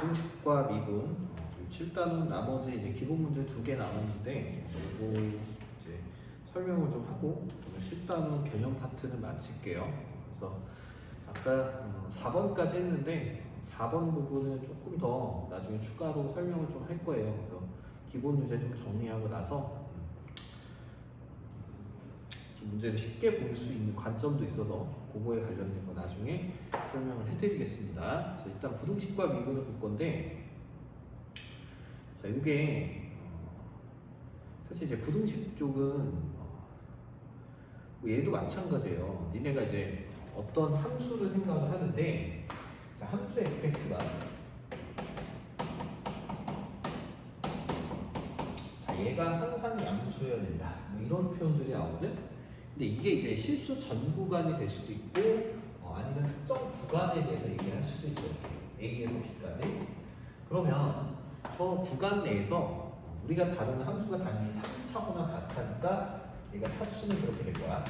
부등식과 미분 7단은 나머지 이제 기본 문제 두 개 남았는데 그리고 이제 설명을 좀 하고 10단은 개념 파트는 마칠게요. 그래서 아까 어, 4번까지 했는데 4번 부분은 조금 더 나중에 추가로 설명을 좀 할 거예요. 그래서 기본 유제 좀 정리하고 나서 좀 문제를 쉽게 볼 수 있는 관점도 있어서 그거에 관련된 거 나중에 설명을 해드리겠습니다. 그래서 일단 부등식과 미분을 볼 건데 자 이게 어, 사실 이제 부등식 쪽은 어, 뭐 얘도 마찬가지예요. 니네가 이제 어떤 함수를 생각을 하는데 자, 함수의 fx가 자 얘가 항상 양수여야 된다. 뭐 이런 표현들이 나오거든. 근데 이게 이제 실수 전 구간이 될 수도 있고 어, 아니면 특정 구간에 대해서 얘기할 수도 있어요. A에서 B까지. 그러면 저 구간 내에서 우리가 다루는 함수가 당연히 3차거나 4차니까 얘가 차수는 그렇게 될 거야.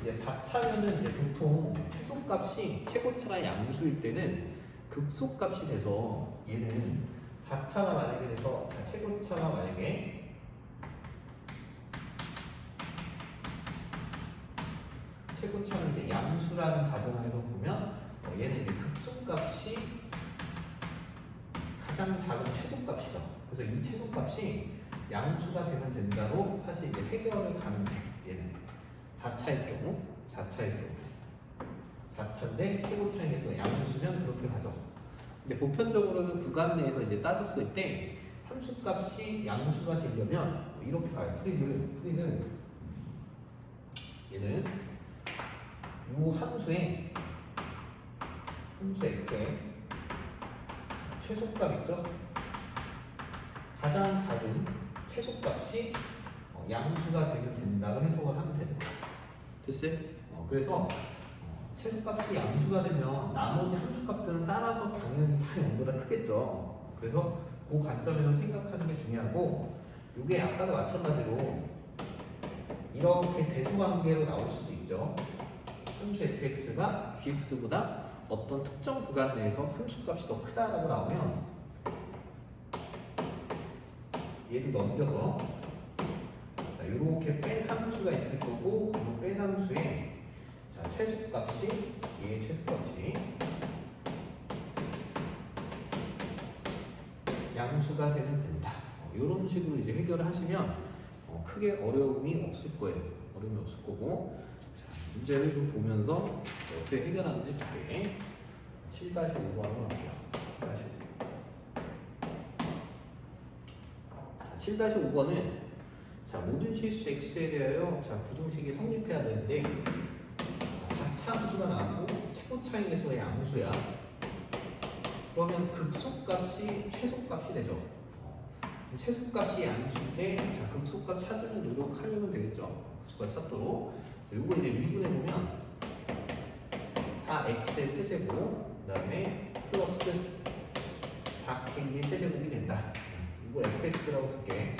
이제 4차면은 이제 보통 최소값이 최고차가 양수일 때는 극소값이 돼서 얘는 4차가 만약에 돼서 자, 최고차가 만약에 최고차는 이제 양수라는 가정에서 보면 어, 얘는 이제 극소값이 가장 작은 최소값이죠. 그래서 이 최소값이 양수가 되면 된다로 사실 이제 해결을 돼. 얘는 4차일 경우, 4차일 경우. 4차인데 최고차에서 양수면 그렇게 가죠. 근데 보편적으로는 구간 내에서 이제 따졌을 때 함수값이 양수가 되려면 이렇게 가요. 풀이를, 풀이는 얘는 이 함수의 함수 f의 최소값 있죠? 가장 작은 최소값이 어, 양수가 되면 된다고 해석을 하면 되는 거예요. 됐어요? 어, 그래서 어, 최소값이 양수가 되면 나머지 함수값들은 따라서 당연히 다 0보다 크겠죠. 그래서 그 관점에서 생각하는 게 중요하고 이게 아까도 마찬가지로 이렇게 대수관계로 나올 수도 있죠. 함수 fx가 gx보다 어떤 특정 구간 내에서 함수값이 더 크다라고 나오면 얘를 넘겨서 자, 이렇게 뺀 함수가 있을 거고 이뺀 함수에 자, 최소값이 얘의 최소값이 양수가 되면 된다. 이런 식으로 이제 해결을 하시면 어, 크게 어려움이 없을 거예요. 어려움이 없을 거고 자, 문제를 좀 보면서 어떻게 해결하는지 볼게. 7-5번으로 할게요. 7-5번은 자 모든 실수 x에 대하여 자 부등식이 성립해야 되는데 4차 함수가 나오고 최고차의 개수의 양수야. 그러면 극소값이 최소값이 되죠. 그럼 최소값이 양수인데 자 극소값 찾으는 노력하려면 되겠죠. 극소값 찾도록. 자, 요거 이제 미분해 보면 4x의 세제곱 그 다음에 플러스 4k의 세제곱이 된다. 이거 fx라고 둘게.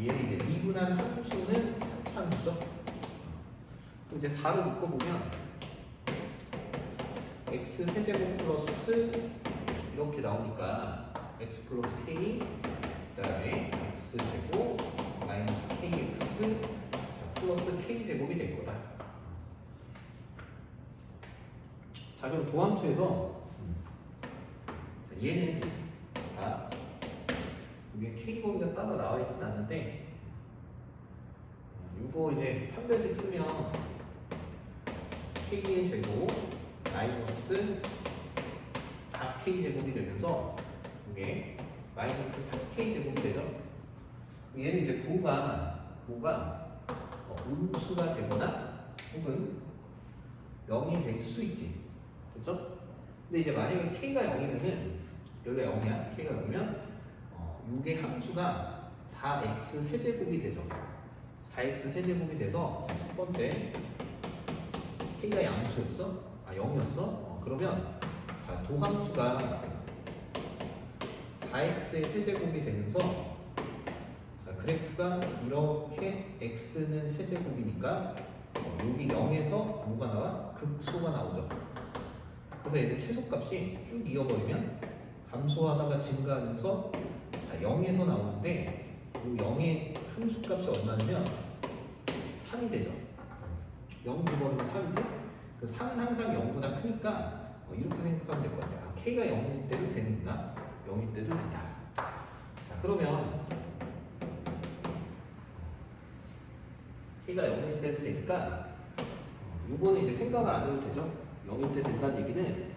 얘를 이제 미분한 함수는 3차 함수죠. 그럼 이제 4를 묶어보면 x 세제곱 플러스 이렇게 나오니까 x 플러스 k 그다음에 x 제곱 마이너스 kx 자, 플러스 k 제곱이 될 거다. 자 그럼 도함수에서 자, 얘는 자 이게 k 범위가 따로 나와 있진 않는데 이거 이제 판별식 쓰면 k의 제곱 마이너스 4k 제곱이 되면서 이게 마이너스 4k 제곱이 되죠. 얘는 이제 부가 부가 어, 음수가 되거나 혹은 0이 될 수 있지. 됐죠? 근데 이제 만약에 k가 0이면은 여기가 0이야. k가 0이면 어, 요게 함수가 4x 세제곱이 되죠. 4x 세제곱이 돼서 첫 번째 k가 양수였어? 아 0이었어? 어, 그러면 자 도함수가 4x의 세제곱이 되면서 자 그래프가 이렇게 x는 세제곱이니까 어, 여기 0에서 뭐가 나와? 극소가 나오죠. 그래서 얘는 최소값이 쭉 이어버리면 감소하다가 증가하면서 자 0에서 나오는데 이 0의 함수값이 얼마냐면 3이 되죠. 0 집어넣으면 3이지? 그 3은 항상 0보다 크니까 어, 이렇게 생각하면 될 것 같아요. 아, K가 0일 때도 되는구나. 0일 때도 된다. 자 그러면 K가 0일 때도 되니까 어, 요거는 이제 생각을 안 해도 되죠. 0일 때 된다는 얘기는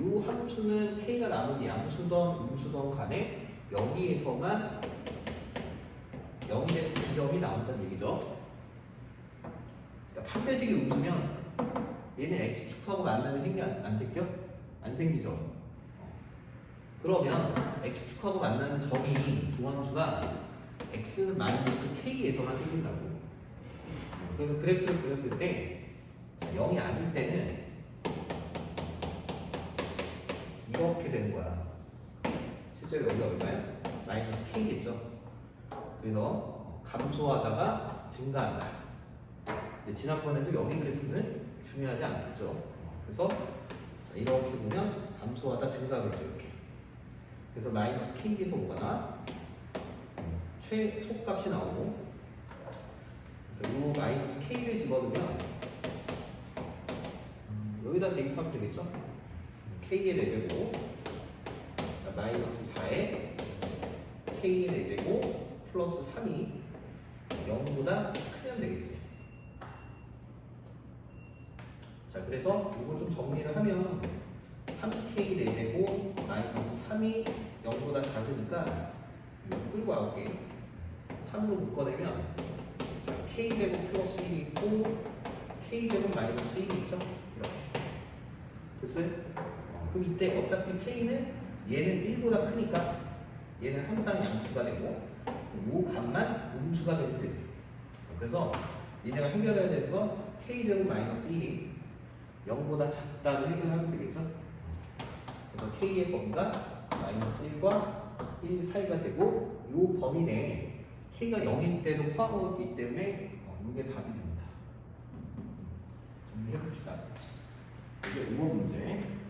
요 함수는 K가 나머지 양수던 음수던 간에 여기에서만 0이 되는 지점이 나온다는 얘기죠. 그러니까 판별식이 음수면 얘는 x축하고 만나면 생겨 안, 안 생겨? 안 생기죠. 어. 그러면 x축하고 만나는 점이 도함수가 x는 마이너스 k에서만 생긴다고. 어, 그래서 그래프를 그렸을 때 자, 0이 아닐 때는 이렇게 되는 거야. 실제로 여기가 얼마야? 마이너스 k겠죠. 그래서 감소하다가 증가한다. 지난번에도 여기 그래프는 중요하지 않겠죠. 그래서 자, 이렇게 보면 감소하다 증가하겠죠. 이렇게. 그래서 마이너스 k에서? 음, 최소값이 나오고 그래서 이 마이너스 k를 집어넣으면 음, 여기다 대입하면 되겠죠? k의 4제곱 마이너스 4에 k의 4제곱 플러스 3이 0보다 크면 되겠지. 자, 그래서 이거 좀 정리를 하면 3k 4제곱 마이너스 3이 0보다 작으니까 끌고 와볼게. 3으로 묶어내면 자, k제곱 플러스 1이 있고 k제곱 마이너스 1이 있죠? 이렇게. 됐어요? 어, 그럼 이때 어차피 k는 얘는 1보다 크니까 얘는 항상 양수가 되고 이 값만 음수가 되면 되지. 그래서 얘네가 해결해야 되는 건 k제곱 마이너스 1이 0보다 작다를 해결하면 되겠죠? 그래서 k의 범위가 마이너스 1과 1 사이가 되고 이 범위 내에 k가 0일 때도 포함하고 있기 때문에 어, 이게 답이 됩니다. 정리해 봅시다. 이게 5번 문제.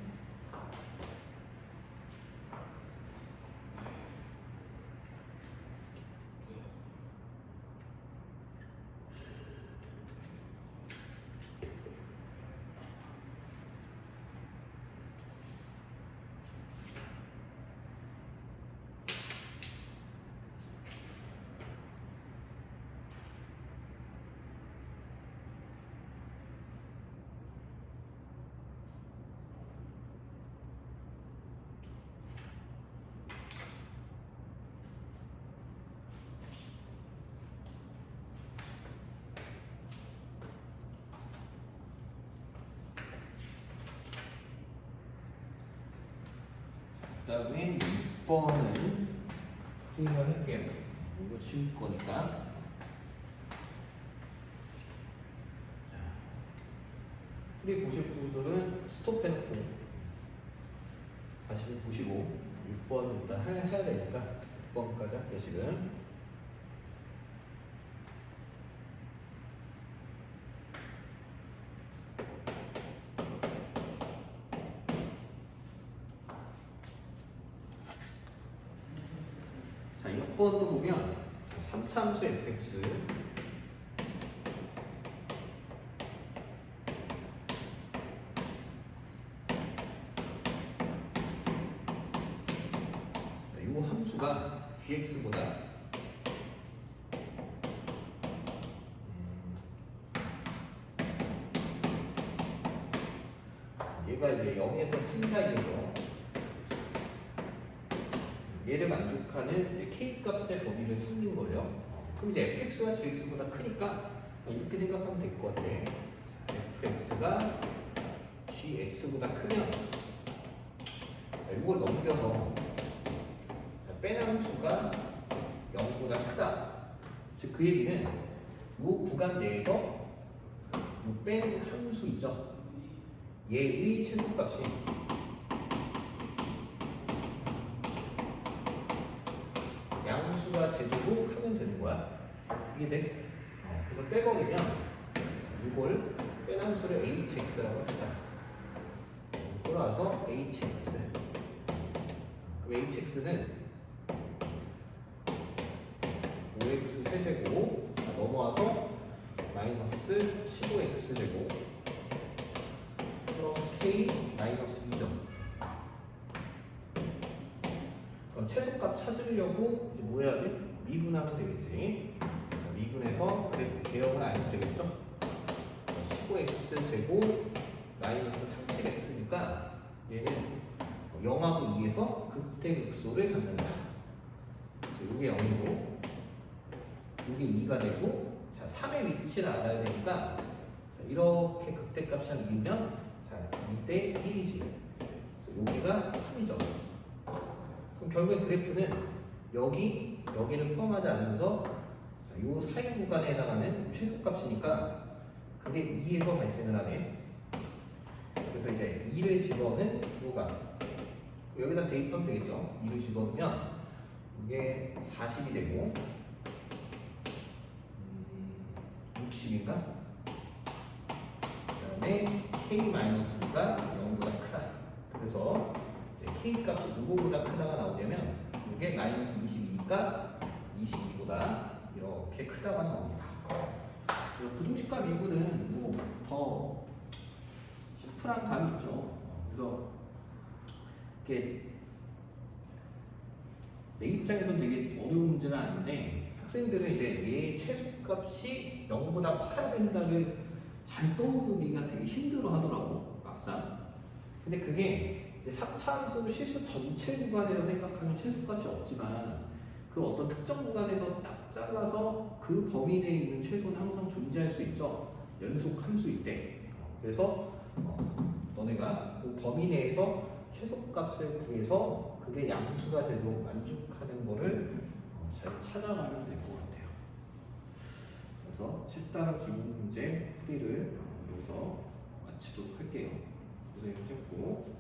그 다음에 6번은 풀이를 할게요. 이거 쉬울 거니까. 자, 풀이 보실 분들은 스톱해놓고 다시 보시고 6번은 일단 해- 해야 되니까 6번까지 할게요 지금. 자, 6번도 보면 3차 함수 fx 이 함수가 gx보다 얘가 이제 0에서 3 사이에서 얘를 만족하는 k 값의 범위를 찾는 거예요. 그럼 이제 fx가 gx보다 크니까 이렇게 생각하면 될 것 같아. 자, fx가 gx보다 크면 자, 이걸 넘겨서 자, 빼는 함수가 0보다 크다. 즉 그 얘기는 이 구간 내에서 이뺀 함수 있죠. 얘의 최소값이 양수가 되도록 거야. 이게 돼? 어, 그래서 빼버리면 이걸 빼는 수를 hx라고 합시다. 이걸 돌아와서 hx. 그럼 hx는 5x 세제곱 자, 넘어와서 마이너스 15x 제곱 플러스 k 마이너스 2점. 그럼 최소값 찾으려고 이제 뭐 해야 돼? 미분하면 되겠지. 자, 미분해서 그래프 개형을 알면 되겠죠? 15x 제곱 마이너스 30x니까 얘는 0하고 2에서 극대극소를 갖는다. 이게 0이고 이게 2가 되고 자 3의 위치를 알아야 되니까 자, 이렇게 극대값을 이으면 자 2대 1이지. 여기가 3이죠. 그럼 결국에 그래프는 여기 여기를 포함하지 않으면서 자, 요 사이 구간에 해당하는 최소값이니까 그게 2에서 발생을 하네. 그래서 이제 2를 집어넣은 구간 여기다 대입하면 되겠죠. 2를 집어넣으면 이게 40이 되고 음, 60인가? 그 다음에 k-가 0보다 크다. 그래서 k 값이 누구보다 크다가 나오냐면 이게 마이너스 22 니까 22보다 이렇게 크다가 나옵니다. 그 부등식과 미분은 뭐더 심플한 감이 있죠. 그래서 이게 내 입장에서는 되게 어려운 문제는 아닌데 학생들은 이제 얘 최소값이 0보다 커야 된다를 잘 떠오르기가 되게 힘들어 하더라고 막상 근데 그게 이제 4차 함수를 실수 전체 구간에서 생각하면 최소값이 없지만 그 어떤 특정 구간에서 딱 잘라서 그 범위 내에 있는 최소는 항상 존재할 수 있죠 연속 함수일 때 그래서 어, 너네가 그 범위 내에서 최소값을 구해서 그게 양수가 되도록 만족하는 거를 어, 잘 찾아가면 될 것 같아요. 그래서 7단원 기본 문제 풀이를 여기서 마치도록 할게요. 고생하셨고